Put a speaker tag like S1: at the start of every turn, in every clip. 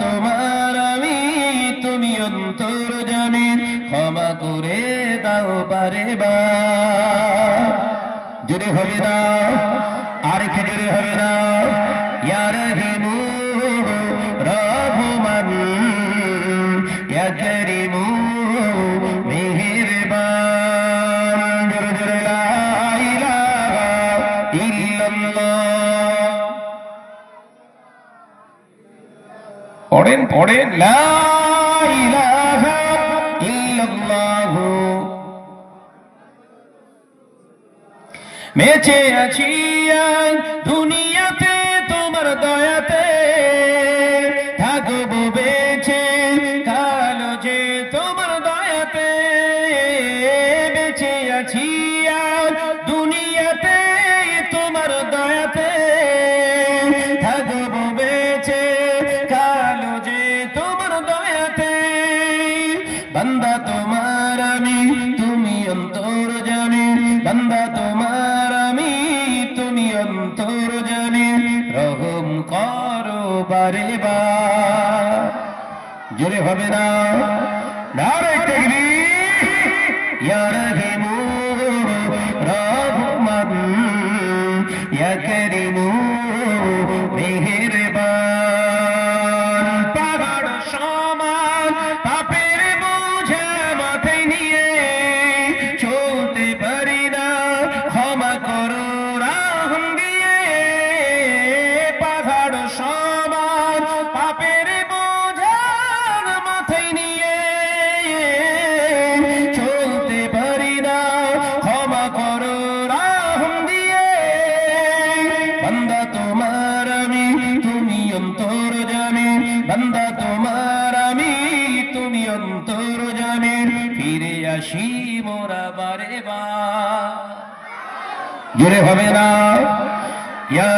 S1: তোমার আমি, তুমি অন্তর জামিন ক্ষমা করে দাও পারে বা। জোরে হবে না আর কি জোরে হবে না। ইয়ার হিমু রহমান, ইয়া করিমু, মেহেরবান। জোরে জোরে লা ইলাহা ইল্লাল্লাহ। পড়েন পড়েন বেঁচে আছি দুনিয়াতে, তোমার দয়াতে। থাকব বেঁচে, কালো যে তোমার দয়াতে। বেঁচে আছি তোমার আমি, তুমি অন্তর জানি। বান্দা, তোমার আমি, তুমি অন্তর জানি। রহম করো বারে বা জোরে হবে না। নারে তাকবীর ইয়া রহিমু রহমান। ইয়া মেহেরবান বান্দা তোমার আমি, তুমি অন্তর জানে, ফিরে আসি মোরা বারে বা জোরে হবে না? ইয়া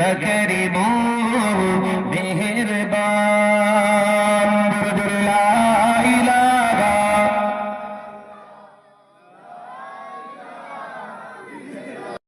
S1: يا كريم